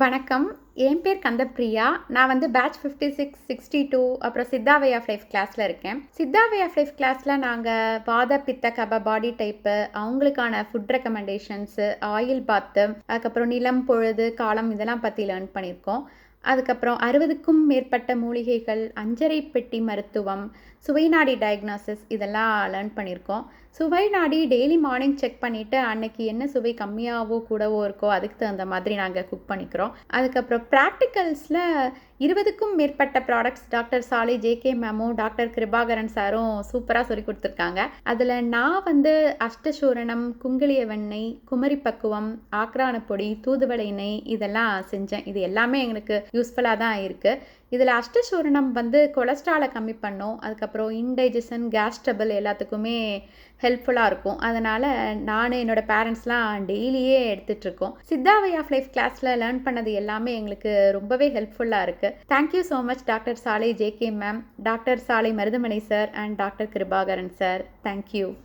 வணக்கம். என் பேர் கந்தப்ரியா நான் வந்து batch fifty six sixty two அப்புறம் சித்தா வே ஆஃப் லைஃப் கிளாஸில் இருக்கேன் சித்தா வே ஆஃப் லைஃப் கிளாஸில் நாங்கள் வாத பித்த கப பாடி டைப்பு அவங்களுக்கான ஃபுட் ரெக்கமெண்டேஷன்ஸு ஆயில் பாத்து அதுக்கப்புறம் நிலம் பொழுது காலம் இதெல்லாம் பற்றி லேர்ன் பண்ணியிருக்கோம். அதுக்கப்புறம் அறுபதுக்கும் மேற்பட்ட மூலிகைகள் அஞ்சரை பெட்டி மருத்துவம் சுவைநாடி டயக்னாசிஸ் இதெல்லாம் லேர்ன் பண்ணியிருக்கோம். சுவை நாடி டெய்லி மார்னிங் செக் பண்ணிவிட்டு அன்னைக்கு என்ன சுவை கம்மியாகவோ கூடவோ இருக்கோ அதுக்கு தகுந்த மாதிரி நாங்கள் குக் பண்ணிக்கிறோம். அதுக்கப்புறம் ப்ராக்டிக்கல்ஸில் இருபதுக்கும் மேற்பட்ட products doctor Sali J K மேமும் doctor Kirubakaran சாரும் சூப்பராக சொல்லி கொடுத்துருக்காங்க. அதில் நான் வந்து அஷ்டசூரணம் குங்கிலிய வெண்ணெய் குமரி பக்குவம் ஆக்ரான பொடி தூதுவளை நெய் இதெல்லாம் செஞ்சேன். இது எல்லாமே எங்களுக்கு யூஸ்ஃபுல்லாக தான் இருக்குது இதில் அஷ்டசூரணம் வந்து கொலஸ்ட்ராலை கம்மி பண்ணும். அதுக்கப்புறம் இன்டைஜஷன் கேஸ் ட்ரபிள் எல்லாத்துக்குமே ஹெல்ப்ஃபுல்லாக இருக்கும். அதனால் நான் என்னோடய பேரண்ட்ஸ்லாம் டெய்லியே எடுத்துகிட்ருக்கோம் சித்தா வே ஆஃப் லைஃப் கிளாஸில் லேர்ன் பண்ணது எல்லாமே எங்களுக்கு ரொம்பவே ஹெல்ப்ஃபுல்லாக இருக்குது thank you so much doctor Salai JK ma'am doctor Salai Maruthamalai sir and doctor Kirubakaran sir thank you